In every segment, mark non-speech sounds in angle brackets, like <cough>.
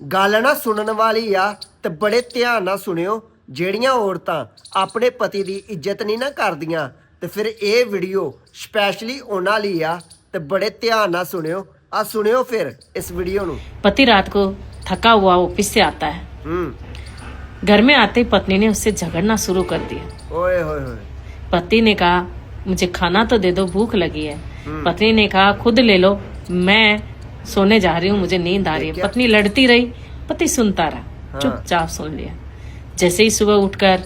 ਗੱਲ ਨਾ ਸੁਣਨ ਵਾਲੀ ਆ ਤੇ ਬੜੇ ਧਿਆਨ ਨਾਲ ਸੁਣਿਓ ਜਿਹੜੀਆਂ ਔਰਤਾਂ ਆਪਣੇ ਪਤੀ ਦੀ ਇੱਜ਼ਤ ਨਹੀਂ ਨਾ ਕਰਦੀਆਂ ਤੇ ਫਿਰ ਇਹ ਵੀਡੀਓ ਸਪੈਸ਼ਲੀ ਉਹਨਾਂ ਲਈ ਆ ਤੇ ਬੜੇ ਧਿਆਨ ਨਾਲ ਸੁਣਿਓ ਆ ਸੁਣਿਓ ਫਿਰ ਇਸ ਵੀਡੀਓ ਨੂੰ पति रात को थका हुआ ऑफिस से आता है ਹੂੰ घर में आते ही पत्नी ने उससे झगड़ना शुरू कर दिया ਓਏ ਹੋਏ ਹੋਏ पति ने कहा मुझे खाना तो दे दो भूख लगी है हम्म। पत्नी ने कहा खुद ले लो मैं सोने जा रही हूँ मुझे नींद आ रही है। पत्नी लड़ती रही पति सुनता रहा। हाँ। चुपचाप सुन लिया। जैसे ही सुबह उठकर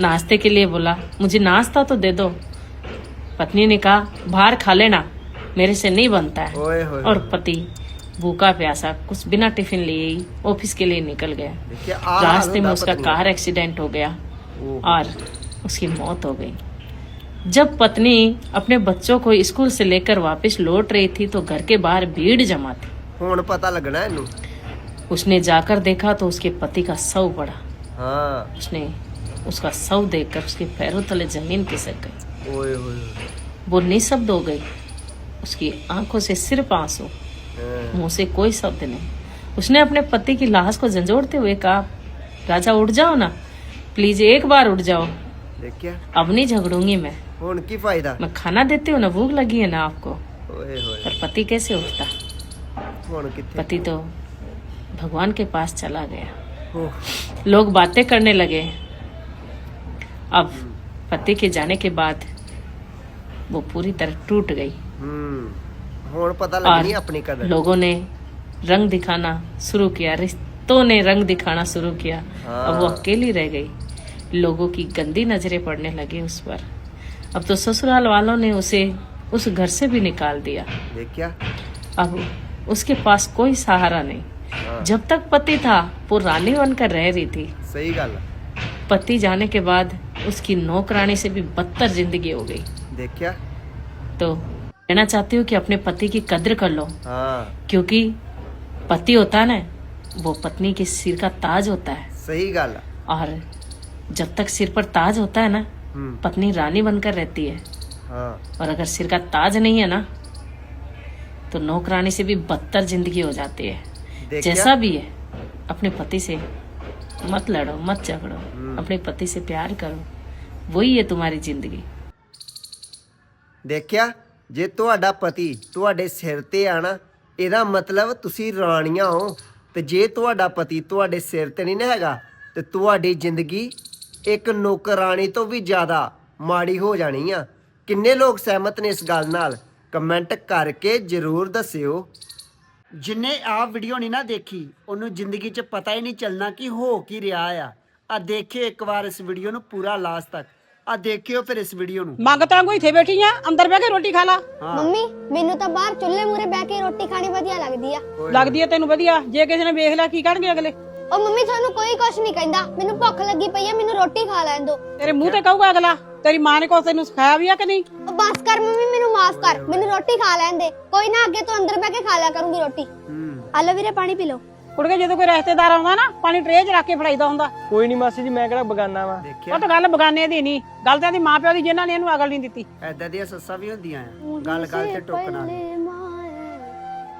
नाश्ते के लिए बोला मुझे नाश्ता तो दे दो। पत्नी ने कहा बाहर खा लेना मेरे से नहीं बनता है। ओए, ओए, और पति भूखा प्यासा कुछ बिना टिफ़िन लिए ही ऑफ़िस के लिए निकल गया। रास्ते में उसका कार एक्सीडेंट हो गया और उसकी मौत हो गई। जब पत्नी अपने बच्चों को स्कूल से लेकर वापस लौट रही थी तो घर के बाहर भीड़ जमा थी ਹੁਣ ਪਤਾ ਲੱਗਣਾ ਇਹਨੂੰ उसने जाकर देखा तो उसके पति का शव पड़ा ਹਾਂ उसने उसका शव देखकर उसके पैरों तले जमीन खिसक गई ਓਏ ਹੋਏ ਹੋਏ वो निशब्द हो गई उसकी आंखों से सिर्फ आंसू ਹਾਂ, मुंह से कोई शब्द नहीं उसने अपने पति की लाश को झंझोड़ते हुए कहा राजा उठ जाओ ना प्लीज एक बार उठ जाओ ਦੇਖਿਆ अब नहीं झगड़ूंगी मैं ਹੁਣ ਕੀ ਫਾਇਦਾ मैं खाना देती हूँ ना भूख लगी है ना आपको ਓਏ ਹੋਏ पर पति कैसे उठता ਹੁਣ ਕਿੱਥੇ पति तो भगवान के पास चला गया ਓਹ, लोग बातें करने लगे अब पति के जाने के बाद वो पूरी तरह टूट गई ਹੂੰ ਹੁਣ ਪਤਾ ਲੱਗਣੀ ਆਪਣੀ ਕਦਰ लोगों ने रंग दिखाना शुरू किया रिश्तों ने रंग दिखाना शुरू किया अब वो हाँ। अकेली रह गई लोगों की गंदी नजरें पड़ने लगी उस पर अब तो ससुराल वालों ने उसे उस घर से भी निकाल दिया। क्या? अब उसके पास कोई सहारा नहीं। हाँ। जब तक पति था वो रानी बनकर रह रही थी। सही गल पति जाने के बाद उसकी नौकरानी से भी बदतर ज़िंदगी हो गई। देखा तो कहना चाहती हूँ कि अपने पति की कद्र कर लो। हाँ। क्योंकि पति होता है ना वो पत्नी के सिर का ताज होता है। सही गल और जब तक सिर पर ताज होता है ना पत्नी रानी बनकर रहती है ਹਾਂ और अगर सिर का ताज नहीं है ना तो नौकरानी से भी बदतर जिंदगी हो जाती है ਦੇਖਿਆ जैसा भी है अपने पति से मत लड़ो मत झगड़ो हम्म। अपने पति से प्यार करो वही है तुम्हारी जिंदगी ਦੇਖਿਆ ਜੇ ਤੁਹਾਡਾ ਪਤੀ ਤੁਹਾਡੇ ਸਿਰ ਤੇ ਆ ਨਾ ਇਹਦਾ ਮਤਲਬ ਤੁਸੀਂ ਰਾਣੀਆਂ ਹੋ ਤੇ ਜੇ ਤੁਹਾਡਾ ਪਤੀ ਤੁਹਾਡੇ ਸਿਰ ਤੇ ਨਹੀਂ ਨਾ ਹੈਗਾ ਤੇ ਤੁਹਾਡੀ ਜ਼ਿੰਦਗੀ ਇੱਕ ਨੌਕਰਾਣੀ ਤੋਂ ਵੀ ਜ਼ਿਆਦਾ ਮਾੜੀ ਹੋ ਜਾਣੀ ਆ। ਕਿੰਨੇ ਲੋਕ ਸਹਿਮਤ ਨੇ ਇਸ ਗੱਲ ਨਾਲ? ਕਮੈਂਟ ਕਰਕੇ ਜਰੂਰ ਦੱਸਿਓ। ਜਿਨੇ ਆ ਵੀਡੀਓ ਨਹੀਂ ਨਾ ਦੇਖੀ ਉਹਨੂੰ ਜ਼ਿੰਦਗੀ 'ਚ ਪਤਾ ਹੀ ਨਹੀਂ ਚੱਲਣਾ ਕਿ ਹੋ ਕੀ ਰਿਹਾ ਆ। ਆ ਦੇਖਿਓ ਇੱਕ ਵਾਰ ਇਸ ਵੀਡੀਓ ਨੂੰ ਪੂਰਾ ਲਾਸਟ ਤੱਕ। ਆ ਦੇਖਿਓ ਫਿਰ ਇਸ ਵੀਡੀਓ ਨੂੰ। ਮੰਗਤਾਂ ਕੋਈ ਇੱਥੇ ਬੈਠੀ ਆ ਅੰਦਰ ਬਹਿ ਕੇ ਰੋਟੀ ਖਾ ਲਾ। ਮੰਮੀ ਮੈਨੂੰ ਤਾਂ ਬਾਹਰ ਚੁੱਲ੍ਹੇ ਮੂਰੇ ਬਹਿ ਕੇ ਰੋਟੀ ਖਾਣੀ ਵਧੀਆ ਲੱਗਦੀ ਆ। ਲੱਗਦੀ ਆ ਤੈਨੂੰ ਵਧੀਆ। ਜੇ ਕਿਸੇ ਨੇ ਵੇਖ ਲਿਆ ਕੀ ਕਹਿਣਗੇ ਅਗਲੇ? ਉਹ ਮੰਮੀ ਤੁਹਾਨੂੰ ਕੋਈ ਕੁਛ ਨਹੀਂ ਕਹਿੰਦਾ। ਮੈਨੂੰ ਭੁੱਖ ਲੱਗੀ ਪਈ ਆ ਮੈਨੂੰ ਰੋਟੀ ਖਾ ਲੈਣ ਦਿਓ। ਤੇਰੇ ਮੂੰਹ ਤੇ ਕਹੂਗਾ ਅਗਲਾ ਤੇਰੀ ਮਾਂ ਨੇ ਕੁਛ ਤੈਨੂੰ ਸਿਖਾਇਆ ਵੀ ਆ ਕਿ ਨਹੀਂ? ਉਹ ਬਸ ਕਰ ਮੰਮੀ ਮੈਨੂੰ ਮਾਫ ਕਰ। ਮੈਨੂੰ ਰੋਟੀ ਖਾ ਲੈਣ ਦੇ। ਕੋਈ ਨਾ ਅੱਗੇ ਤੋਂ ਅੰਦਰ ਬਹਿ ਕੇ ਖਾ ਲਿਆ ਕਰੂੰਗੀ ਰੋਟੀ। ਹੂੰ। ਆ ਲਓ ਵੀਰੇ ਪਾਣੀ ਪੀ ਲਓ। ਕੁੜਕੇ ਜਦੋਂ ਕੋਈ ਰਿਸ਼ਤੇਦਾਰ ਆਉਂਦਾ ਨਾ ਪਾਣੀ ਟਰੇ 'ਚ ਰੱਖ ਕੇ ਫੜਾਈਦਾ ਹੁੰਦਾ। ਕੋਈ ਨਹੀਂ ਮਾਸੀ ਜੀ ਮੈਂ ਕਿਹੜਾ ਬਗਾਨਾ ਵਾਂ? ਉਹ ਤਾਂ ਗੱਲ ਬਗਾਨੇ ਦੀ ਨਹੀਂ। ਗੱਲ ਤਾਂ ਇਹਦੀ ਮਾਂ ਪਿਓ ਦੀ ਜਿਨ੍ਹਾਂ ਨੇ ਇਹਨੂੰ ਅਗਲ ਨਹੀਂ ਦਿੱਤੀ। ਐਦਾਂ ਦੀਆਂ ਸੱਸਾਂ ਵੀ ਹੁੰਦੀਆਂ ਆ। ਗੱਲ ਗੱਲ ਤੇ ਟੋਕਣਾ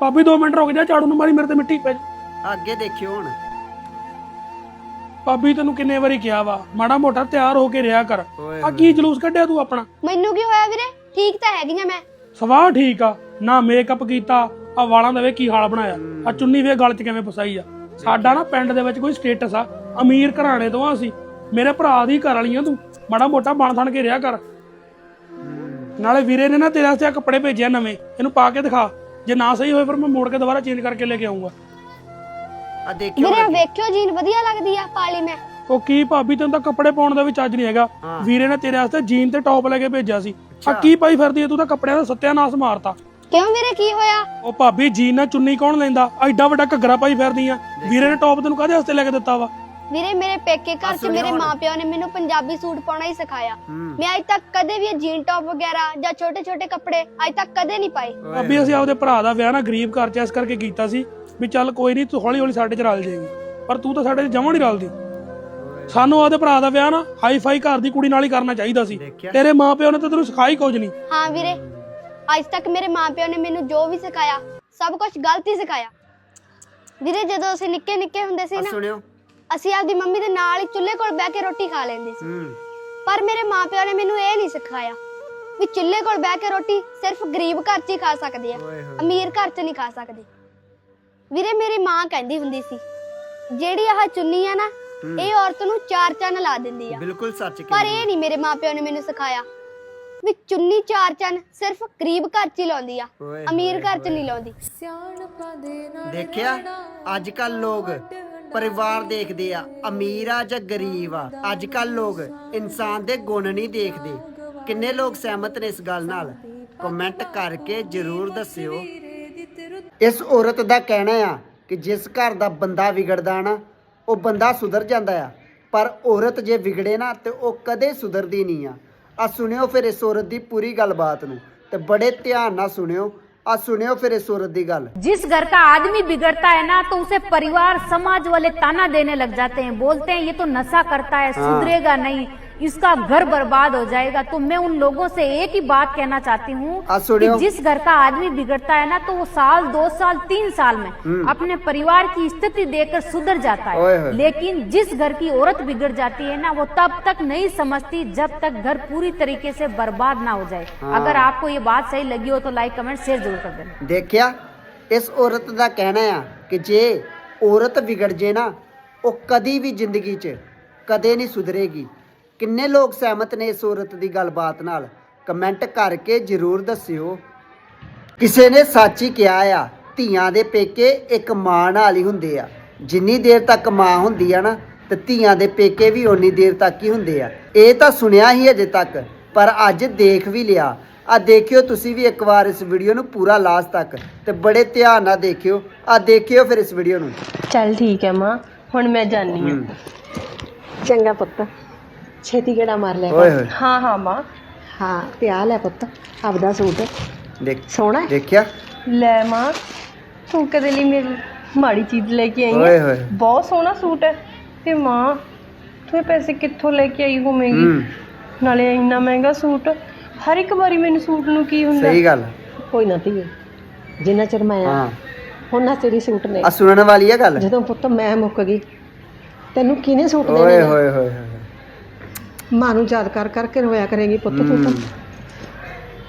ਭਾਬੀ 2 ਮਿੰਟ ਰੁਕ ਜਾ ਝਾੜੂ ਨੂੰ ਮਾਰੀ ਮੇਰੇ ਤੇ ਮਿੱਟੀ ਪੈ ਜਾ। ਅੱਗੇ ਦੇਖਿਓ ਹੁਣ। ਭਾਬੀ ਤੈਨੂੰ ਕਿੰਨੇ ਵਾਰੀ ਕਿਹਾ ਵਾ? ਮਾੜਾ ਮੋਟਾ ਤਿਆਰ ਹੋ ਕੇ ਰਿਹਾ ਕਰ। ਆ ਕੀ ਜਲੂਸ ਕੱਢਿਆ ਤੂੰ ਆਪਣਾ? ਮੈਨੂੰ ਕੀ ਹੋਇਆ ਵੀਰੇ? ਠੀਕ ਤਾਂ ਹੈਗੀ ਆ ਮੈਂ। ਸਵਾਹ ਠੀਕ ਆ। ਨਾ ਮੇਕਅਪ ਕੀਤਾ ਆ ਵਾਲਾਂ ਦਾ ਵੇ ਕੀ ਹਾਲ ਬਣਾਇਆ। ਆ ਚੁੰਨੀ ਵੇ ਗਲ 'ਚ ਕਿਵੇਂ ਫਸਾਈ ਆ। ਸਾਡਾ ਨਾ ਪਿੰਡ ਦੇ ਵਿੱਚ ਕੋਈ ਸਟੇਟਸ ਆ। ਅਮੀਰ ਘਰਾਣੇ ਤੋਂ ਆ ਅਸੀਂ। ਮੇਰੇ ਭਰਾ ਦੀ ਘਰ ਵਾਲੀ ਆ ਤੂੰ। ਮਾੜਾ ਮੋਟਾ ਬਣ ਥਣ ਕੇ ਰਿਹਾ ਕਰ। ਨਾਲੇ ਵੀਰੇ ਨੇ ਨਾ ਤੇਰੇ ਵਾਸਤੇ ਆ ਕੱਪੜੇ ਭੇਜਿਆ ਨਵੇਂ। ਇਹਨੂੰ ਪਾ ਕੇ ਦਿਖਾ। ਜੇ ਨਾ ਸਹੀ ਹੋਏ ਫਿਰ ਮੈਂ ਮੋੜ ਕੇ ਦੁਬਾਰਾ ਚੇਂਜ ਕਰਕੇ ਲੈ ਕੇ ਆਉਂਗਾ ਆ ਦੇਖਿਓ ਵੀਰੇ ਅੱਗੇ। ਵੇਖਿਓ ਜੀਨ ਵਧੀਆ ਲੱਗਦੀ ਆ ਪਾਲੀ ਮੈਂ। ਉਹ ਕੀ ਭਾਬੀ ਤੈਨੂੰ ਤਾਂ ਕੱਪੜੇ ਪਾਉਣ ਦਾ ਵੀ ਚੱਜ ਨਹੀਂ ਹੈਗਾ। ਹਾਂ। ਵੀਰੇ ਨੇ ਤੇਰੇ ਵਾਸਤੇ ਜੀਨ ਤੇ ਟੌਪ ਲੈ ਕੇ ਭੇਜਿਆ ਸੀ। ਆ ਕੀ ਪਾਈ ਫਿਰਦੀ ਹੈ ਤੂੰ ਤਾਂ ਕੱਪੜਿਆਂ ਦਾ ਸੱਤਿਆਨਾਸ਼ ਮਾਰਤਾ। ਕਿਉਂ ਵੀਰੇ ਕੀ ਹੋਇਆ? ਉਹ ਭਾਬੀ ਜੀਨ ਨਾਲ ਚੁੰਨੀ ਕੌਣ ਲੈਂਦਾ? ਐਡਾ ਵੱਡਾ ਘੱਗਰਾ ਪਾਈ ਫਿਰਦੀ ਆ। ਵੀਰੇ ਨੇ ਟੌਪ ਤੈਨੂੰ ਕਾਹਦੇ ਵਾਸਤੇ ਲੈ ਕੇ ਦਿੱਤਾ ਵਾ? ਵੀਰੇ ਮੇਰੇ ਪੇਕੇ ਘਰ 'ਚ ਮੇਰੇ ਨੇ ਮੈਨੂੰ ਪੰਜਾਬੀ ਸੂਟ ਪਾਉਣਾ ਹੀ ਸਿਖਾਇਆ। ਹੂੰ। ਮੈਂ ਅੱਜ ਤੱਕ ਕਦੇ ਵੀ ਇਹ ਜੀਨ ਟੌਪ ਵਗੈਰਾ ਜਾਂ ਛੋਟੇ ਛੋਟੇ ਕੱਪੜੇ ਅੱਜ ਤੱਕ ਕਦੇ ਨਹੀਂ ਪਾਏ। ਭਾਬੀ ਅਸੀਂ ਆਪਦੇ ਭਰਾ ਦਾ ਵਿਆਹ ਨਾ ਗਰੀਬ ਘਰ ਚ ਇਸ ਕਰਕੇ ਕੀਤਾ ਸੀ। ਵੀ ਚੱਲ ਕੋਈ ਨਹੀਂ ਤੂੰ ਹੌਲੀ ਹੌਲੀ ਸਾਡੇ ਚ ਰਲ ਜਾਏਗੀ। ਪਰ ਤੂੰ ਤਾਂ ਸਾਡੇ ਚ ਜਮਾਂ ਨਹੀਂ ਰਲਦੀ। ਸਾਨੂੰ ਆਪਦੇ ਭਰਾ ਦਾ ਵਿਆਹ ਨਾ ਹਾਈ ਫਾਈ ਘਰ ਦੀ ਕੁੜੀ ਨਾਲ ਹੀ ਕਰਨਾ ਚਾਹੀਦਾ ਸੀ? ਤੇਰੇ ਮਾਪਿਓ ਨੇ ਤਾਂ ਤੈਨੂੰ ਸਿਖਾਈ ਕੁਝ ਨਹੀਂ। ਹਾਂ ਵੀਰੇ ਅੱਜ ਤੱਕ ਮੇਰੇ ਮਾਪਿਓ ਨੇ ਮੈਨੂੰ ਜੋ ਵੀ ਸਿਖਾਇਆ ਸਭ ਕੁਝ ਗਲਤ ਹੀ ਸਿਖਾਇਆ। ਵੀਰੇ ਜਦੋਂ ਅਸੀਂ ਨਿੱਕੇ ਨਿੱਕੇ ਹੁੰਦੇ ਸੀ ਨਾ ਸੁਣਿਓ। ਅਸੀਂ ਆਪਦੀ ਮੰਮੀ ਦੇ ਨਾਲ ਹੀ ਚੁੱਲ੍ਹੇ ਕੋਲ ਬਹਿ ਕੇ ਰੋਟੀ ਖਾ ਲੈਂਦੇ ਸੀ। ਪਰ ਮੇਰੇ ਮਾਪਿਆਂ ਨੇ ਮੈਨੂੰ ਇਹ ਨਹੀਂ ਸਿਖਾਇਆ ਵੀ ਚੁੱਲ੍ਹੇ ਕੋਲ ਬਹਿ ਕੇ ਰੋਟੀ ਸਿਰਫ ਗਰੀਬ ਘਰ 'ਚ ਹੀ ਖਾ ਸਕਦੇ ਆ। ਅਮੀਰ ਘਰ 'ਚ ਨਹੀਂ ਖਾ ਸਕਦੇ। ਵੀਰੇ ਮੇਰੀ ਮਾਂ ਕਹਿੰਦੀ ਹੁੰਦੀ ਸੀ ਜਿਹੜੀ ਆਹ ਚੁੰਨੀ ਆ ਨਾ ਇਹ ਔਰਤ ਨੂੰ ਚਾਰ ਚੰਨ ਲਾ ਦਿੰਦੀ ਆ। ਬਿਲਕੁਲ ਸੱਚ ਪਰ ਕਹਿੰਦੇ ਇਹ ਨਹੀਂ ਮੇਰੇ ਮਾਪਿਆਂ ਨੇ ਮੈਨੂੰ ਸਿਖਾਇਆ ਵੀ ਚੁੰਨੀ ਚਾਰ ਚੰਨ ਸਿਰਫ ਗਰੀਬ ਘਰ 'ਚ ਹੀ ਲਾਉਂਦੀ ਆ ਓਏ ਅਮੀਰ ਘਰ 'ਚ ਨਹੀਂ ਲਾਉਂਦੀ। ਦੇਖਿਆ? ਅੱਜ ਕੱਲ ਲੋਕ ਪਰਿਵਾਰ ਦੇਖਦੇ ਆ ਅਮੀਰ ਆ ਜਾਂ ਗਰੀਬ ਆ ਅੱਜ ਕੱਲ ਲੋਕ ਇਨਸਾਨ ਦੇ ਗੁਣ ਨਹੀਂ ਦੇਖਦੇ। ਕਿੰਨੇ ਲੋਕ ਸਹਿਮਤ ਨੇ ਇਸ ਗੱਲ ਨਾਲ? ਕਮੈਂਟ ਕਰਕੇ ਜਰੂਰ ਦੱਸਿਓ। ਇਸ ਔਰਤ ਦਾ ਕਹਿਣਾ ਆ ਕਿ ਜਿਸ ਘਰ ਦਾ ਬੰਦਾ ਵਿਗੜਦਾ ਨਾ ਉਹ ਬੰਦਾ ਸੁਧਰ ਜਾਂਦਾ ਆ ਪਰ ਔਰਤ ਜੇ ਵਿਗੜੇ ਨਾ ਤੇ ਉਹ ਕਦੇ ਸੁਧਰਦੀ ਨਹੀਂ ਆ ਆ ਸੁਣਿਓ ਫਿਰ ਇਸ ਔਰਤ ਦੀ ਪੂਰੀ ਗੱਲਬਾਤ ਨੂੰ ਤੇ ਬੜੇ ਧਿਆਨ ਨਾਲ ਸੁਣਿਓ ਆ ਸੁਣਿਓ ਫਿਰ ਇਸ ਔਰਤ ਦੀ ਗੱਲ जिस घर का आदमी बिगड़ता है ना तो उसे परिवार समाज वाले ताना देने लग जाते हैं बोलते हैं ये तो नशा करता है सुधरेगा नहीं इसका घर बर्बाद हो जाएगा। तो मैं उन लोगों से एक ही बात कहना चाहती हूँ हाँ, कि जिस घर का आदमी बिगड़ता है ना तो वो साल दो साल तीन साल में हम्म। अपने परिवार की स्थिति देकर सुधर जाता है। लेकिन जिस घर की औरत बिगड़ जाती है ना वो तब तक नहीं समझती जब तक घर पूरी तरीके से बर्बाद ना हो जाए। हाँ। अगर आपको ये बात सही लगी हो तो लाइक कमेंट शेयर ज़रूर कर देना। देखिया इस औरत का कहना है कि जे औरत बिगड़ जे ना वो कभी भी ज़िंदगी च कदे नहीं सुधरेगी। ਕਿੰਨੇ ਲੋਕ ਸਹਿਮਤ ਨੇ ਇਸ ਔਰਤ ਦੀ ਗੱਲਬਾਤ ਨਾਲ? ਕਮੈਂਟ ਕਰਕੇ ਜਰੂਰ ਦੱਸਿਓ। ਕਿਸੇ ਨੇ ਸੱਚ ਹੀ ਕਿਹਾ ਆ ਧੀਆਂ ਦੇ ਪੇਕੇ ਇੱਕ ਮਾਂ ਨਾਲ ਹੀ ਹੁੰਦੇ ਆ। ਜਿੰਨੀ ਦੇਰ ਤੱਕ ਮਾਂ ਹੁੰਦੀ ਆ ਨਾ ਤੇ ਧੀਆਂ ਦੇ ਪੇਕੇ ਵੀ ਓਨੀ ਦੇਰ ਤੱਕ ਹੀ ਹੁੰਦੇ ਆ। ਇਹ ਤਾਂ ਸੁਣਿਆ ਹੀ ਅਜੇ ਤੱਕ ਪਰ ਅੱਜ ਦੇਖ ਵੀ ਲਿਆ। ਆ ਦੇਖਿਓ ਤੁਸੀਂ ਵੀ ਇੱਕ ਵਾਰ ਇਸ ਵੀਡੀਓ ਨੂੰ ਪੂਰਾ ਲਾਸਟ ਤੱਕ ਤੇ ਬੜੇ ਧਿਆਨ ਨਾਲ ਦੇਖਿਓ। ਆ ਦੇਖਿਓ ਫਿਰ ਇਸ ਵੀਡੀਓ ਨੂੰ। ਚੱਲ ਠੀਕ ਹੈ ਮਾਂ ਹੁਣ ਮੈਂ ਜਾਣੀ ਹਾਂ। ਹੂੰ। ਚੰਗਾ ਪੁੱਤ। ਛੇਤੀ ਗੇੜਾ ਮਾਰ ਲੈ ਓਏ ਹੋਏ। ਹਾਂ ਹਾਂ ਮਾਂ। ਹਾਂ ਤੇ ਆ ਲੈ ਪੁੱਤ ਆਪਦਾ ਸੂਟ। ਦੇਖ ਸੋਹਣਾ ਹੈ? ਦੇਖਿਆ? ਲੈ ਮਾਂ ਤੂੰ ਕਦੇ ਲਈ ਮੇਰੀ ਮਾੜੀ ਚੀਜ਼ ਲੈ ਕੇ ਆਈ ਓਏ ਹੈ ਹੋਏ। ਬਹੁਤ ਸੋਹਣਾ ਸੂਟ ਹੈ। ਤੇ ਮਾਂ ਤੂੰ ਇਹ ਪੈਸੇ ਕਿੱਥੋਂ ਲੈ ਕੇ ਆਈ ਹੋਵੇਂਗੀ? ਹੂੰ। ਨਾਲੇ ਇੰਨਾ ਮਹਿੰਗਾ ਸੂਟ ਹਰ ਇੱਕ ਵਾਰੀ ਮੈਨੂੰ ਸੂਟ ਨੂੰ ਕੀ ਹੁੰਦਾ? ਸਹੀ ਗੱਲ। ਕੋਈ ਨਾ ਧੀਏ ਜਿੰਨਾ ਚਿਰ ਮੈਂ ਆ ਹਾਂ। ਉਹਨਾਂ ਤੇਰੀ ਸੂਟ ਨੇ। ਆ ਸੁਣਨ ਵਾਲੀ ਆ ਗੱਲ? ਜਦੋਂ ਪੁੱਤ ਮੈਂ ਮੁੱਕ ਗਈ ਤੈਨੂੰ ਕਿਹਨੇ ਸੂਟ ਓਏ ਦੇਣੇ ਨੇ? ਹੋਏ ਹੋਏ ਹੋਏ। ਮਾਂ ਨੂੰ ਯਾਦ ਕਰ ਕਰਕੇ ਰੋਇਆ ਕਰੇਗੀ ਪੁੱਤ ਤੂੰ ਤਾਂ।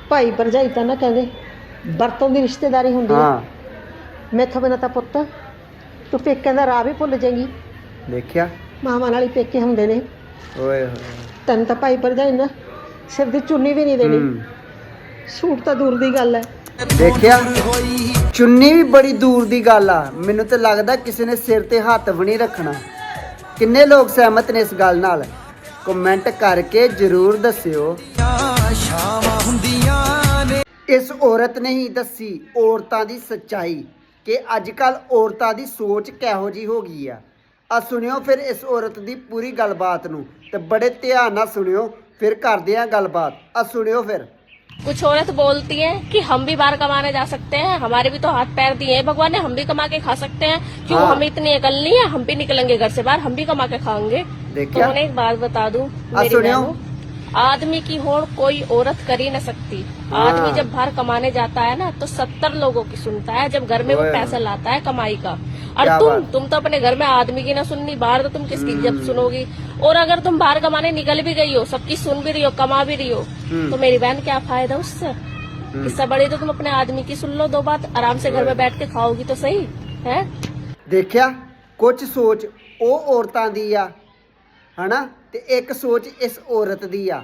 ਭਾਈ ਭਰਜਾਈ ਤਾਂ ਨਾ ਕਹਿੰਦੇ ਵਰਤੋਂ ਦੀ ਰਿਸ਼ਤੇਦਾਰੀ ਹੁੰਦੀ ਹੈ ਹਾਂ। ਮੈਥੋਂ ਬਿਨਾਂ ਤਾਂ ਪੁੱਤ ਤੂੰ ਪੇਕਿਆਂ ਦਾ ਰਾਹ ਵੀ ਭੁੱਲ ਜਾਏਗੀ। ਦੇਖਿਆ? ਮਾਵਾਂ ਨਾਲ ਹੀ ਪੇਕੇ ਹੁੰਦੇ ਨੇ। ਓਏ ਹੋਏ। ਤੈਨੂੰ ਤਾਂ ਭਾਈ ਭਰਜਾਈ ਨਾ ਸਿਰ ਦੀ ਚੁੰਨੀ ਵੀ ਨਹੀਂ ਦੇਣੀ। ਹੂੰ। ਸੂਟ ਤਾਂ ਦੂਰ ਦੀ ਗੱਲ ਹੈ ਦੇਖਿਆ? ਚੁੰਨੀ ਵੀ ਬੜੀ ਦੂਰ ਦੀ ਗੱਲ ਆ। ਮੈਨੂੰ ਤੇ ਲੱਗਦਾ ਕਿਸੇ ਨੇ ਸਿਰ ਤੇ ਹੱਥ ਵੀ ਨਹੀਂ ਰੱਖਣਾ। ਕਿੰਨੇ ਲੋਕ ਸਹਿਮਤ ਨੇ ਇਸ ਗੱਲ ਨਾਲ। ਕਮੈਂਟ ਕਰਕੇ ਜਰੂਰ ਦੱਸਿਓ। ਇਸ ਔਰਤ ਨੇ ਹੀ ਦੱਸੀ ਔਰਤਾਂ ਦੀ ਸੱਚਾਈ ਕਿ ਅੱਜ ਕੱਲ ਔਰਤਾਂ ਦੀ ਸੋਚ ਕਿਹੋ ਜੀ ਹੋ ਗਈ ਆ। ਆ ਸੁਣਿਓ ਫਿਰ ਇਸ ਔਰਤ ਦੀ ਪੂਰੀ ਗੱਲਬਾਤ ਨੂੰ ਤੇ ਬੜੇ ਧਿਆਨ ਨਾਲ ਸੁਣਿਓ, ਫਿਰ ਕਰਦੇ ਆ ਗੱਲਬਾਤ। ਆ ਸੁਣਿਓ ਫਿਰ। कुछ औरत बोलती है कि हम भी बाहर कमाने जा सकते हैं हमारे भी तो हाथ पैर दिए हैं। भगवान ने हम भी कमा के खा सकते हैं। क्यों हाँ। हम इतनी अकल नहीं है? हम भी निकलेंगे घर से बाहर हम भी कमा के खाएँगे। तो उन्हें एक बात बता दू मेरी बहनों आदमी की होड़ कोई औरत कर ही न सकती आदमी जब बाहर कमाने जाता है ना तो सत्तर लोगों की सुनता है जब घर में वो ओए। पैसा लाता है कमाई का और क्या तुम बात। तुम तो अपने घर में आदमी की ना सुननी बाहर तो तुम किसकी जब सुनोगी और अगर तुम बाहर कमाने निकल भी गई हो सबकी सुन भी रही हो कमा भी रही हो तो मेरी बहन क्या फायदा उससे इससे बड़ी तो तुम अपने आदमी की सुन लो दो बात आराम से घर में बैठ के खाओगी तो सही है ਦੇਖਿਆ ਕੁਝ ਸੋਚ ਉਹ ਔਰਤਾਂ ਦੀ ਆ ਹਨਾ ਤੇ ਇੱਕ ਸੋਚ ਇਸ ਔਰਤ ਦੀ ਆ।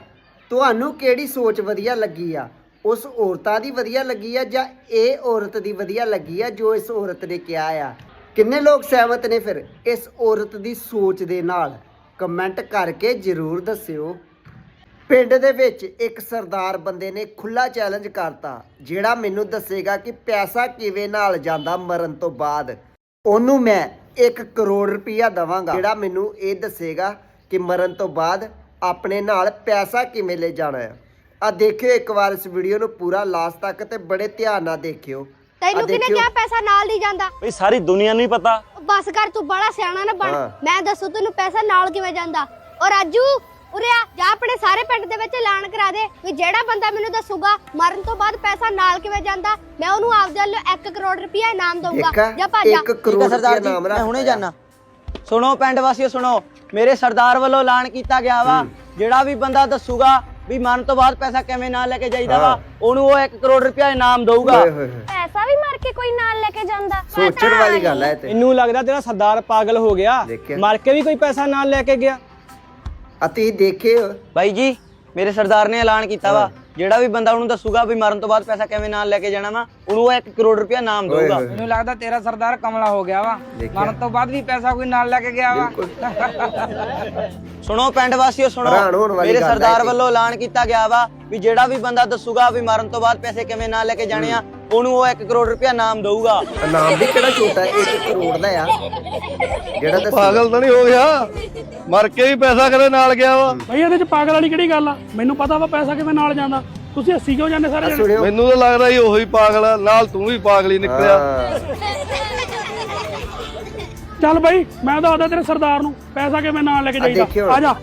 ਤੁਹਾਨੂੰ ਕਿਹੜੀ ਸੋਚ ਵਧੀਆ ਲੱਗੀ ਆ? ਉਸ ਔਰਤਾਂ ਦੀ ਵਧੀਆ ਲੱਗੀ ਆ ਜਾਂ ਇਹ ਔਰਤ ਦੀ ਵਧੀਆ ਲੱਗੀ ਆ ਜੋ ਇਸ ਔਰਤ ਨੇ ਕਿਹਾ ਆ? ਕਿੰਨੇ ਲੋਕ ਸਹਿਮਤ ਨੇ ਫਿਰ ਇਸ ਔਰਤ ਦੀ ਸੋਚ ਦੇ ਨਾਲ? ਕਮੈਂਟ ਕਰਕੇ ਜਰੂਰ ਦੱਸਿਓ। ਪਿੰਡ ਦੇ ਵਿੱਚ ਇੱਕ ਸਰਦਾਰ ਬੰਦੇ ਨੇ ਖੁੱਲਾ ਚੈਲੰਜ ਕਰਤਾ, ਜਿਹੜਾ ਮੈਨੂੰ ਦੱਸੇਗਾ ਕਿ ਪੈਸਾ ਕਿਵੇਂ ਨਾਲ ਜਾਂਦਾ ਮਰਨ ਤੋਂ ਬਾਅਦ। ਉਹਨੂੰ ਮੈਂ 1 ਕਰੋੜ ਰੁਪਇਆ ਦਵਾਂਗਾ, ਜਿਹੜਾ ਮੈਨੂੰ ਇਹ ਦੱਸੇਗਾ ਕਿ ਮਰਨ ਤੋਂ ਬਾਅਦ ਆਪਣੇ ਨਾਲ ਪੈਸਾ ਕਿਵੇਂ ਲੈ ਜਾਣਾ ਹੈ। ਆ ਦੇਖਿਓ ਇੱਕ ਵਾਰ ਇਸ ਵੀਡੀਓ ਨੂੰ ਪੂਰਾ ਲਾਸਟ ਤੱਕ ਤੇ ਬੜੇ ਧਿਆਨ ਨਾਲ ਦੇਖਿਓ। ਤੈਨੂੰ ਕਿਹਨੇ। ਕਿਹਾ ਪੈਸਾ ਨਾਲ ਨਹੀਂ ਜਾਂਦਾ? ਬਈ ਸਾਰੀ ਦੁਨੀਆ ਨੂੰ ਹੀ ਪਤਾ। ਬਸ ਕਰ ਤੂੰ ਬੜਾ ਸਿਆਣਾ ਨਾ ਬਣ। ਹਾਂ। ਮੈਂ ਦੱਸੂ ਤੈਨੂੰ ਪੈਸਾ ਨਾਲ ਕਿਵੇਂ ਜਾਂਦਾ। ਔਰ ਰਾਜੂ ਉਰੇ ਆ ਜਾ ਆਪਣੇ ਸਾਰੇ ਪਿੰਡ ਦੇ ਵਿੱਚ ਐਲਾਨ ਕਰਾ ਦੇ ਵੀ ਜਿਹੜਾ ਬੰਦਾ ਮੈਨੂੰ ਦੱਸੂਗਾ ਮਰਨ ਤੋਂ ਬਾਅਦ ਪੈਸਾ ਨਾਲ ਕਿਵੇਂ ਜਾਂਦਾ ਮੈਂ ਉਹਨੂੰ ਆਪਦੇ ਵੱਲੋਂ 1 ਕਰੋੜ ਰੁਪਇਆ ਇਨਾਮ ਦਊਗਾ। ਜਾ ਭੱਜ ਜਾ। ਇੱਕ ਕਰੋੜ ਰੁਪਏ ਨਾਮ ਰੱਖ ਮੈਂ ਹੁਣੇ ਜਾਣਾ ਸੁਣੋ ਪਿੰਡ ਵਾਸੀਓ ਸੁਣੋ। ਮੇਰੇ ਸਰਦਾਰ ਵੱਲੋਂ ਐਲਾਨ ਕੀਤਾ ਗਿਆ ਵਾ। ਜਿਹੜਾ ਵੀ ਬੰਦਾ ਦੱਸੂਗਾ ਵੀ ਮਰਨ ਤੋਂ ਬਾਅਦ ਪੈਸਾ ਕਿਵੇਂ ਨਾਲ ਲੈ ਕੇ ਜਾਈਦਾ ਵਾ ਉਹਨੂੰ ਉਹ 1 ਕਰੋੜ ਰੁਪਇਆ ਇਨਾਮ ਦਊਗਾ। ਪੈਸਾ ਵੀ ਮਾਰ ਕੇ ਕੋਈ ਨਾਲ ਲੈ ਕੇ ਜਾਂਦਾ। ਸੋਚਣ ਵਾਲੀ ਗੱਲ ਹੈ ਤੇ। ਮੈਨੂੰ ਲੱਗਦਾ ਤੇਰਾ ਸਰਦਾਰ ਪਾਗਲ ਹੋ ਗਿਆ। ਮਰ ਕੇ ਵੀ ਕੋਈ ਪੈਸਾ ਨਾਲ ਲੈ ਕੇ ਗਿਆ। ਅਤੇ ਦੇਖੇ ਬਾਈ ਜੀ ਮੇਰੇ ਸਰਦਾਰ ਨੇ ਐਲਾਨ ਕੀਤਾ ਵਾ। ਜਿਹੜਾ ਵੀ ਬੰਦਾ ਉਹਨੂੰ ਦੱਸੂਗਾ ਵੀ ਮਰਨ ਤੋਂ ਬਾਅਦ ਪੈਸਾ ਕਿਵੇਂ ਨਾਲ ਲੈ ਕੇ ਜਾਣਾ ਵਾ ਉਹਨੂੰ ਉਹ 1 ਕਰੋੜ ਰੁਪਇਆ ਓਏ ਦਊਗਾ। ਮੈਨੂੰ ਲੱਗਦਾ ਤੇਰਾ ਸਰਦਾਰ ਕਮਲਾ ਹੋ ਗਿਆ ਵਾ। ਮਰਨ ਤੋਂ ਬਾਅਦ ਵੀ ਪੈਸਾ ਕੋਈ ਨਾਲ ਲੈ ਕੇ ਗਿਆ ਵਾ। <laughs> ਸੁਣੋ ਪਿੰਡ ਵਾਸੀਓ ਸੁਣੋ। ਹੈਰਾਨ ਹੋਣ ਵਾਲੀ ਮੇਰੇ ਗੱਲ ਹੈ ਸਰਦਾਰ ਇਹ। ਵੱਲੋਂ ਐਲਾਨ ਕੀਤਾ ਗਿਆ ਵਾ ਵੀ ਜਿਹੜਾ ਵੀ ਬੰਦਾ ਦੱਸੂਗਾ ਵੀ ਮਰਨ ਤੋਂ ਬਾਅਦ ਪੈਸੇ ਕਿਵੇਂ ਨਾਲ ਲੈ ਕੇ ਜਾਣੇ ਆ ਉਹਨੂੰ ਉਹ 1 ਕਰੋੜ ਰੁਪਇਆ ਇਨਾਮ ਦਊਗਾ। ਨਾਮ ਵੀ ਕਿਹੜਾ ਛੋਟਾ 1 ਕਰੋੜ ਦਾ ਆ। ਜਿਹੜਾ ਦੱਸੂਗਾ। ਪਾਗਲ ਤਾਂ ਨਹੀਂ ਹੋ ਗਿਆ। ਮਰ ਕੇ ਵੀ ਪੈਸਾ ਕਰੇ ਨਾਲ ਗਿਆ ਵਾ। ਬਈ ਇਹਦੇ ਚ ਪਾਗਲ ਵਾਲੀ ਕਿਹੜੀ ਗੱਲ ਆ? ਮੈਨੂੰ ਪਤਾ ਵਾ ਪੈਸਾ ਕਿਵੇਂ ਨਾਲ ਜਾਂਦਾ। ਤੁਸੀਂ ਹੱਸੀ ਕਿਉਂ ਜਾਂਦੇ ਸਾਰੇ ਆ ਜਣੇ? ਸੁਣਿਓ। ਮੈਨੂੰ ਤਾਂ ਲੱਗਦਾ ਸੀ ਉਹੀ ਪਾਗਲ ਆ। ਨਾਲ ਤੂੰ ਵੀ ਪਾਗਲ ਹੀ ਨਿਕਲਿਆ। ਹਾਂ। ਚੱਲ ਬਈ ਮੈਂ ਦੱਸਦਾ ਤੇਰੇ ਸਰਦਾਰ ਨੂੰ। ਪੈਸਾ ਕਿਵੇਂ ਨਾਲ ਲੈ ਕੇ। ਜਾਈਦਾ? ਆ ਜਾ।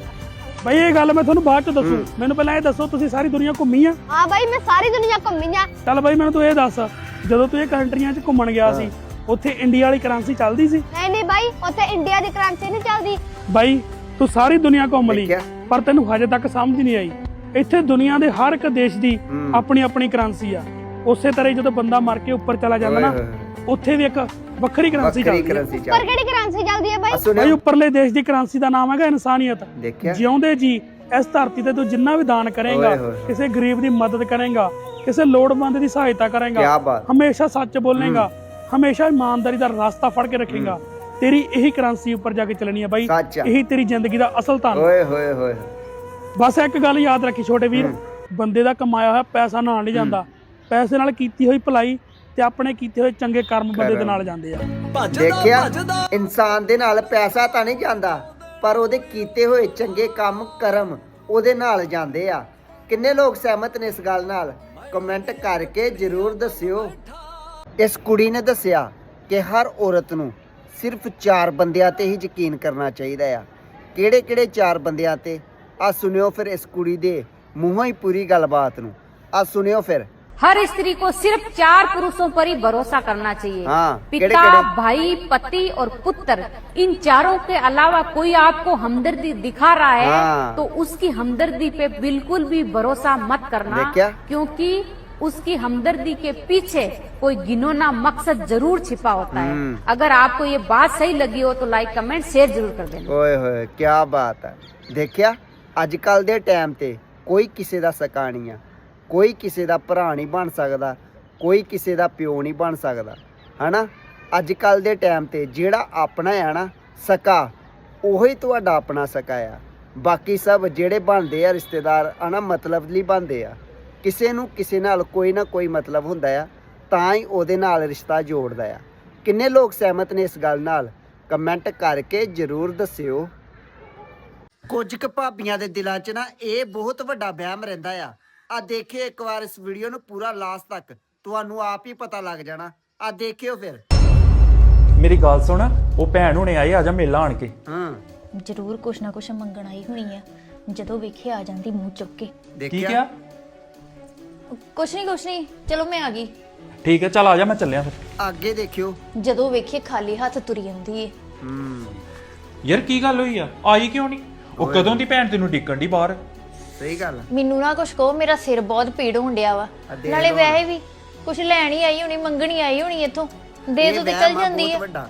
ਬਈ ਇਹ ਗੱਲ ਮੈਂ ਤੁਹਾਨੂੰ ਬਾਅਦ ਚ ਦੱਸੂ। ਮੈਨੂੰ ਪਹਿਲਾਂ ਇਹ ਦੱਸੋ ਤੁਸੀਂ ਸਾਰੀ ਦੁਨੀਆ ਘੁੰਮੀ ਆ? ਹਾਂ ਬਾਈ ਮੈਂ ਸਾਰੀ ਦੁਨੀਆ ਘੁੰਮੀ ਆ। ਚੱਲ ਬਈ ਮੈਨੂੰ ਤੂੰ ਇਹ ਦੱਸ। ਜਦੋਂ ਤੂੰ ਇਹ ਕੰਟਰੀਆਂ 'ਚ ਘੁੰਮਣ ਗਿਆ ਸੀ ਉੱਥੇ ਇੰਡੀਆ ਵਾਲੀ ਕਰੰਸੀ ਚੱਲਦੀ ਸੀ? ਨਹੀਂ ਨਹੀਂ ਬਾਈ ਉੱਥੇ ਇੰਡੀਆ ਦੀ ਕਰੰਸੀ ਨਹੀਂ ਚੱਲਦੀ। ਬਾਈ ਤੂੰ ਸਾਰੀ ਦੁਨੀਆ ਘੁੰਮ ਲਈ? ਪਰ ਤੈਨੂੰ ਹਜੇ ਤੱਕ ਸਮਝ ਨਹੀਂ ਆਈ। ਇੱਥੇ ਦੁਨੀਆ ਦੇ ਹਰ ਇੱਕ ਦੇਸ਼ ਦੀ ਆਪਣੀ ਆਪਣੀ ਕਰੰਸੀ ਆ। ਉਸੇ ਤਰ੍ਹਾਂ ਜਦੋਂ ਬੰਦਾ ਮਰ ਕੇ ਉੱਪਰ ਚਲਾ ਜਾਂਦਾ ਨਾ। ਉੱਥੇ ਵੀ ਇੱਕ ਵੱਖਰੀ ਕਰੰਸੀ ਚੱਲਦੀ ਹੈ ਕਿਹੜੀ ਬਾਈ? ਆ ਬਾਈ ਸੁਣਿਓ ਉੱਪਰਲੇ ਦੇਸ਼ ਦੀ ਕਰੰਸੀ ਦਾ ਨਾਮ ਹੈਗਾ ਇਨਸਾਨੀਅਤ। ਦੇਖਿਆ। ਜਿਉਂਦੇ ਜੀ ਇਸ ਧਰਤੀ ਤੇ ਤੂੰ ਜਿੰਨਾ ਵੀ ਦਾਨ ਕਰੇਗਾ। ਕਿਸੇ ਗਰੀਬ ਦੀ ਮਦਦ ਕਰੇਗਾ ਕਿਸੇ ਲੋੜਵੰਦ ਦੀ ਸਹਾਇਤਾ ਕਰੇਗਾ। ਹਮੇਸ਼ਾ ਸੱਚ ਬੋਲੇਗਾ ਹਮੇਸ਼ਾ ਇਮਾਨਦਾਰੀ ਦਾ ਰਸਤਾ ਫੜ ਕੇ ਰੱਖੇਗਾ। ਤੇਰੀ ਇਹੀ ਕਰੰਸੀ ਉੱਪਰ ਜਾ ਕੇ ਚੱਲਣੀ ਹੈ ਬਾਈ। ਇਹੀ ਤੇਰੀ ਜ਼ਿੰਦਗੀ ਦਾ ਅਸਲ ਧਨ। ਓਏ ਹੋਏ ਹੋਏ। ਬਸ ਇੱਕ ਗੱਲ ਯਾਦ ਰੱਖੀ ਛੋਟੇ ਵੀਰ ਬੰਦੇ ਦਾ ਕਮਾਇਆ ਹੋਇਆ ਪੈਸਾ ਨਾਲ ਨਹੀਂ ਜਾਂਦਾ। ਪੈਸੇ ਨਾਲ ਕੀਤੀ ਹੋਈ ਭਲਾਈ ਤੇ ਆਪਣੇ ਕੀਤੇ ਹੋਏ ਚੰਗੇ ਕਰਮ ਬੰਦੇ ਦੇ ਨਾਲ ਜਾਂਦੇ ਆ। ਦੇਖਿਆ ਇਨਸਾਨ ਦੇ ਨਾਲ ਪੈਸਾ ਤਾਂ ਨਹੀਂ ਜਾਂਦਾ ਪਰ ਉਹਦੇ ਕੀਤੇ ਹੋਏ ਚੰਗੇ ਕੰਮ ਕਰਮ ਉਹਦੇ ਨਾਲ ਜਾਂਦੇ ਆ। ਕਿੰਨੇ ਲੋਕ ਸਹਿਮਤ ਨੇ ਇਸ ਗੱਲ ਨਾਲ? ਕਮੈਂਟ ਕਰਕੇ ਜਰੂਰ ਦੱਸਿਓ। ਇਸ ਕੁੜੀ ਨੇ ਦੱਸਿਆ ਕਿ ਹਰ ਔਰਤ ਨੂੰ ਸਿਰਫ ਚਾਰ ਬੰਦਿਆਂ ਤੇ ਹੀ ਯਕੀਨ ਕਰਨਾ ਚਾਹੀਦਾ ਆ। ਕਿਹੜੇ ਕਿਹੜੇ ਚਾਰ ਬੰਦਿਆਂ ਤੇ? ਆ ਸੁਣਿਓ ਫਿਰ ਇਸ ਕੁੜੀ ਦੇ ਮੂੰਹੋਂ ਹੀ ਪੂਰੀ ਗੱਲਬਾਤ ਨੂੰ। ਆ ਸੁਣਿਓ ਫਿਰ। हर स्त्री को सिर्फ चार पुरुषों पर ही भरोसा करना चाहिए हाँ, पिता केड़े-केड़े? भाई पति और पुत्र इन चारों के अलावा कोई आपको हमदर्दी दिखा रहा है हाँ। तो उसकी हमदर्दी पे बिल्कुल भी भरोसा मत करना देखा? क्योंकि उसकी हमदर्दी के पीछे कोई गिनोना मकसद जरूर छिपा होता है अगर आपको ये बात सही लगी हो तो लाइक कमेंट शेयर जरूर कर देना ਓਏ ਹੋਏ ਕੀ ਬਾਤ ਹੈ ਦੇਖਿਆ ਅੱਜ ਕੱਲ ਦੇ ਟਾਈਮ ਤੇ ਕੋਈ ਕਿਸੇ ਦਾ ਸਕਾ ਨਹੀਂ ਆ ਕੋਈ ਕਿਸੇ ਦਾ ਭਰਾ ਨਹੀਂ ਬਣ ਸਕਦਾ, ਕੋਈ ਕਿਸੇ ਦਾ ਪਿਓ ਨਹੀਂ ਬਣ ਸਕਦਾ, ਹਨਾ? ਅੱਜ ਕੱਲ ਦੇ ਟਾਈਮ ਤੇ ਜਿਹੜਾ ਆਪਣਾ ਆ ਨਾ ਸਕਾ, ਉਹੀ ਤੁਹਾਡਾ ਆਪਣਾ ਸਕਾ ਆ। ਬਾਕੀ ਸਭ ਜਿਹੜੇ ਬਣਦੇ ਆ ਰਿਸ਼ਤੇਦਾਰ, ਹਨਾ ਮਤਲਬ ਲਈ ਬਣਦੇ ਆ। ਕਿਸੇ ਨੂੰ ਕਿਸੇ ਨਾਲ ਕੋਈ ਨਾ ਕੋਈ ਮਤਲਬ ਹੁੰਦਾ ਆ, ਤਾਂ ਹੀ ਉਹਦੇ ਨਾਲ ਰਿਸ਼ਤਾ ਜੋੜਦਾ ਆ। ਕਿੰਨੇ ਲੋਕ ਸਹਿਮਤ ਨੇ ਇਸ ਗੱਲ ਨਾਲ? ਕਮੈਂਟ ਕਰਕੇ ਜਰੂਰ ਦੱਸਿਓ। ਕੁਝ ਕੁ ਭਾਬੀਆਂ ਦੇ ਦਿਲਾਂ 'ਚ ਨਾ ਇਹ ਬਹੁਤ ਵੱਡਾ ਵਹਿਮ ਰਹਿੰਦਾ ਆ ਆ ਦੇਖਿਓ ਇੱਕ ਵਾਰ ਇਸ ਵੀਡੀਓ ਨੂੰ ਪੂਰਾ ਲਾਸਟ ਤੱਕ। ਤੁਹਾਨੂੰ ਆਪ ਹੀ ਪਤਾ ਲੱਗ ਜਾਣਾ। ਆ ਦੇਖਿਓ ਫਿਰ। ਮੇਰੀ ਗੱਲ ਸੁਣ ਉਹ ਭੈਣ ਹੁਣੇ ਆਏ ਆ ਜਾ ਮੇਲਾ ਆਣ ਕੇ। ਹਾਂ। ਜ਼ਰੂਰ ਕੁਛ ਨਾ ਕੁਛ ਮੰਗਣ ਆਈ ਹੋਣੀ ਆ। ਜਦੋਂ ਵੇਖੇ ਆ ਜਾਂਦੀ ਮੂੰਹ ਚੁੱਕ ਕੇ। ਕੀ ਦੇਖਿਆ ਕਿਹਾ? ਕੁਛ ਨਹੀਂ ਕੁਛ ਨਹੀਂ ਚਲੋ ਮੈਂ ਆ ਗਈ। ਠੀਕ ਹੈ ਚੱਲ ਆ ਜਾ ਮੈਂ ਚੱਲਿਆ ਫਿਰ। ਅੱਗੇ ਦੇਖਿਓ। ਜਦੋਂ ਵੇਖੇ ਖਾਲੀ ਹੱਥ ਤੁਰੀ ਜਾਂਦੀ ਏ। ਹੂੰ। ਯਾਰ ਕੀ ਗੱਲ ਹੋਈ ਆ? ਆਈ ਕਿਉਂ ਨਹੀਂ ਉਹ ਕਦੋਂ ਦੀ ਭੈਣ ਤੈਨੂੰ ਡਿੱਕਣ ਦੀ ਬਾਹਰ? ਸਹੀ ਗੱਲ। ਮੈਨੂੰ ਨਾ ਕੁਛ ਕਹੋ ਮੇਰਾ ਸਿਰ ਬਹੁਤ ਪੀੜ ਹੋਣ ਡਿਆ ਵਾ। ਆ ਦੇ ਨਾਲੇ। ਵੈਸੇ ਵੀ ਕੁਛ ਲੈਣ ਹੀ ਆਈ ਹੋਣੀ ਮੰਗਣੀ ਆਈ ਹੋਣੀ ਇੱਥੋਂ। ਦੇ ਤੇ ਵਹਿਮ ਚੱਲ ਜਾਂਦੀ ਆ। ਵੱਡਾ।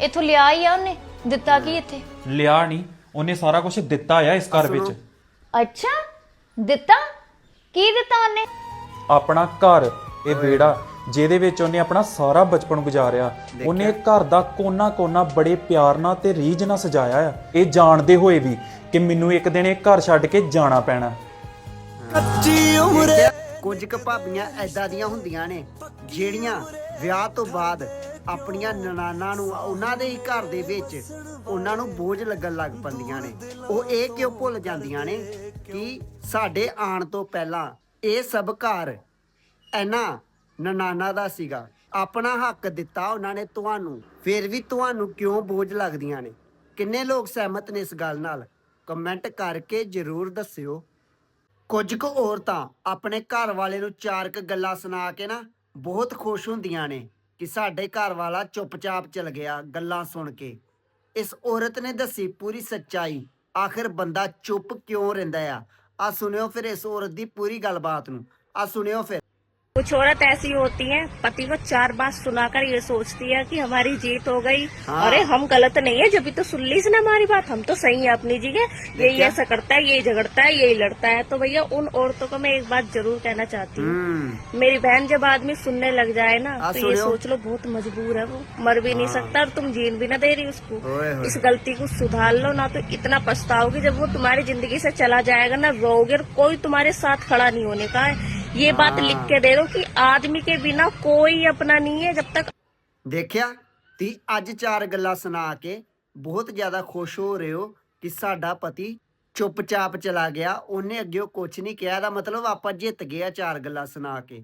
ਇੱਥੋਂ ਲਿਆ ਹੀ ਆ ਉਹਨੇ ਦਿੱਤਾ ਕੀ ਇੱਥੇ? ਲਿਆ ਨਹੀਂ ਉਹਨੇ ਸਾਰਾ ਕੁਝ ਦਿੱਤਾ ਆ ਇਸ ਘਰ ਵਿੱਚ। ਅੱਛਾ ਦਿੱਤਾ? ਕੀ ਦਿੱਤਾ ਉਹਨੇ? ਆਪਣਾ ਘਰ ਇਹ ਵਿਹੜਾ ਜਿਹਦੇ ਵਿੱਚ ਉਹਨੇ ਆਪਣਾ ਸਾਰਾ ਬਚਪਨ ਗੁਜ਼ਾਰਿਆ। ਉਹਨੇ ਘਰ ਦਾ ਕੋਨਾ-ਕੋਨਾ ਬੜੇ ਪਿਆਰ ਨਾਲ ਤੇ ਰੀਝ ਨਾਲ ਸਜਾਇਆ ਆ। ਇਹ ਜਾਣਦੇ ਹੋਏ ਵੀ ਕਿ ਮੈਨੂੰ ਇੱਕ ਦਿਨ ਇਹ ਘਰ ਛੱਡ ਕੇ ਜਾਣਾ ਪੈਣਾ। ਦੇਖਿਆ? ਕੁਝ ਕੁ ਭਾਬੀਆਂ ਐਦਾਂ ਦੀਆਂ ਹੁੰਦੀਆਂ ਨੇ ਜਿਹੜੀਆਂ ਵਿਆਹ ਤੋਂ ਬਾਅਦ ਆਪਣੀਆਂ ਨਨਾਨਾ ਨੂੰ ਉਹਨਾਂ ਦੇ ਹੀ ਘਰ ਦੇ ਵਿੱਚ ਉਹਨਾਂ ਨੂੰ ਬੋਝ ਲੱਗਣ ਲੱਗ ਪੈਂਦੀਆਂ ਨੇ। ਉਹ ਇਹ ਕਿਉਂ ਭੁੱਲ ਜਾਂਦੀਆਂ ਨੇ ਕਿ ਸਾਡੇ ਆਉਣ ਤੋਂ ਪਹਿਲਾਂ ਇਹ ਸਭ ਘਰ ਇਹਨਾਂ ਨਨਾਨਾ ਦਾ ਸੀਗਾ। ਆਪਣਾ ਹੱਕ ਦਿੱਤਾ ਉਹਨਾਂ ਨੇ ਤੁਹਾਨੂੰ ਫਿਰ ਵੀ ਤੁਹਾਨੂੰ ਕਿਉਂ ਬੋਝ ਲੱਗਦੀਆਂ ਨੇ? ਕਿੰਨੇ ਲੋਕ ਸਹਿਮਤ ਨੇ ਇਸ ਗੱਲ ਨਾਲ? ਕਮੈਂਟ ਕਰਕੇ ਜਰੂਰ ਦੱਸਿਓ। ਕੁਝ ਕੁ ਔਰਤਾਂ ਆਪਣੇ ਘਰ ਵਾਲੇ ਨੂੰ ਚਾਰ ਕੁ ਗੱਲਾਂ ਸੁਣਾ ਕੇ ਨਾ ਬਹੁਤ ਖੁਸ਼ ਹੁੰਦੀਆਂ ਨੇ ਕਿ ਸਾਡੇ ਘਰ ਵਾਲਾ ਚੁੱਪਚਾਪ ਚਲ ਗਿਆ ਗੱਲਾਂ ਸੁਣ ਕੇ। ਇਸ ਔਰਤ ਨੇ ਦੱਸੀ ਪੂਰੀ ਸੱਚਾਈ, ਆਖਿਰ ਬੰਦਾ ਚੁੱਪ ਕਿਉਂ ਰਹਿੰਦਾ ਆ? ਆ ਸੁਣਿਓ ਫਿਰ ਇਸ ਔਰਤ ਦੀ ਪੂਰੀ ਗੱਲਬਾਤ ਨੂੰ। ਆ ਸੁਣਿਓ ਫਿਰ। कुछ औरत ऐसी होती है पति को चार बात सुनाकर ये सोचती है कि हमारी जीत हो गई। हाँ। अरे हम गलत नहीं है जब भी तो सुन ली इसने हमारी बात हम तो सही है अपनी जगह यही? ऐसा करता है यही झगड़ता है यही लड़ता है। तो भैया उन औरतों को मैं एक बात ज़रूर कहना चाहती हूँ। हम्म। मेरी बहन जब आदमी सुनने लग जाए ना हाँ, तो ये सोच लो बहुत मजबूर है वो। मर भी नहीं सकता और तुम जीन भी ना दे रही उसको। इस गलती को सुधार लो ना तो इतना पछताओगे जब वो तुम्हारी ज़िंदगी से चला जाएगा ना रोगे और कोई तुम्हारे साथ खड़ा नहीं होने का है। ये बात लिख के दे दो कि आदमी के बिना कोई अपना नहीं है जब तक ਦੇਖਿਆ ਤੀ ਅੱਜ ਚਾਰ ਗੱਲਾਂ ਸੁਣਾ ਕੇ ਬਹੁਤ ਜ਼ਿਆਦਾ ਖੁਸ਼ ਹੋ ਰਹੇ ਹੋ ਕਿ ਸਾਡਾ ਪਤੀ ਚੁੱਪਚਾਪ ਚਲਾ ਗਿਆ ਉਹਨੇ ਅੱਗੇ ਕੁਝ ਨਹੀਂ ਕਿਹਾ ਦਾ ਮਤਲਬ ਆਪਾਂ ਜਿੱਤ ਗਏ ਆ ਚਾਰ ਗੱਲਾਂ ਸੁਣਾ ਕੇ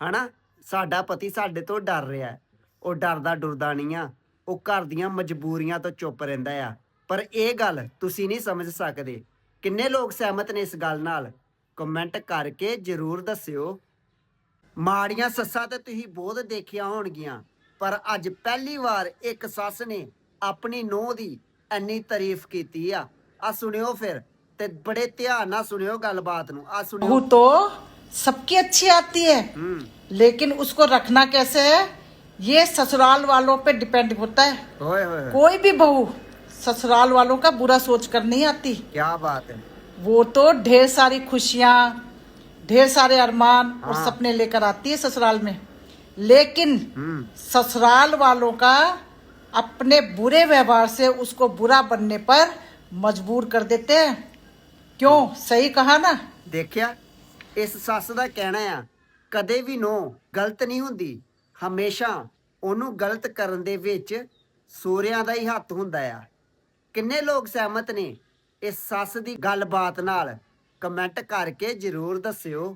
ਹਨਾ ਸਾਡਾ ਪਤੀ ਸਾਡੇ ਤੋਂ ਡਰ ਰਿਹਾ ਹੈ। ਉਹ ਡਰਦਾ ਡਰਦਾ ਨਹੀਂ ਆ ਉਹ ਘਰ ਦੀਆਂ ਮਜਬੂਰੀਆਂ ਤੋਂ ਚੁੱਪ ਰਹਿੰਦਾ ਆ ਪਰ ਇਹ ਗੱਲ ਤੁਸੀਂ ਨਹੀਂ ਸਮਝ ਸਕਦੇ ਕਿੰਨੇ ਲੋਕ ਸਹਿਮਤ ਨੇ ਇਸ ਗੱਲ ਨਾਲ ਕਮੈਂਟ ਕਰਕੇ ਜਰੂਰ ਦੱਸਿਓ ਮਾੜੀਆਂ ਸੱਸਾਂ ਤੇ ਤੁਸੀਂ ਬਹੁਤ ਦੇਖੀਆਂ ਹੋਣਗੀਆਂ ਪਰ ਅੱਜ ਪਹਿਲੀ ਵਾਰ ਇੱਕ ਸੱਸ ਨੇ ਆਪਣੀ ਨੂੰਹ ਦੀ ਇੰਨੀ ਤਾਰੀਫ ਕੀਤੀ ਆ ਆ ਸੁਣਿਓ ਫਿਰ ਤੇ ਬੜੇ ਧਿਆਨ ਨਾਲ ਸੁਣਿਓ ਗੱਲਬਾਤ ਨੂੰ ਆ ਸੁਣਿਓ बहू तो सबकी अच्छी आती है लेकिन उसको रखना कैसे है ये ससुराल वालों पे डिपेंड होता है ਓਏ ਹੋਏ ਹੋਏ कोई भी बहू ससुराल वालों का बुरा सोच कर नहीं आती ਕੀ ਬਾਤ ਹੈ वो तो ढेर सारी खुशियाँ ढेर सारे अरमान और हाँ। सपने लेकर आती है ससुराल में लेकिन हम्म ससुराल वालों का अपने बुरे व्यवहार से उसको बुरा बनने पर मजबूर कर देते हैं क्यों सही कहा ना ਦੇਖਿਆ ਇਸ ਸੱਸ ਦਾ ਕਹਿਣਾ ਆ ਕਦੇ ਵੀ ਨੋ ਗਲਤ ਨਹੀਂ ਹੁੰਦੀ ਹਮੇਸ਼ਾ ਉਹਨੂੰ ਗਲਤ ਕਰਨ ਦੇ ਵਿੱਚ ਸੂਰਿਆਂ ਦਾ ਹੀ ਹੱਥ ਹੁੰਦਾ ਆ ਕਿੰਨੇ ਲੋਕ ਸਹਿਮਤ ਨੇ ਇਸ ਸੱਸ ਦੀ ਗੱਲਬਾਤ ਨਾਲ ਕਮੈਂਟ ਕਰਕੇ ਜਰੂਰ ਦੱਸਿਓ।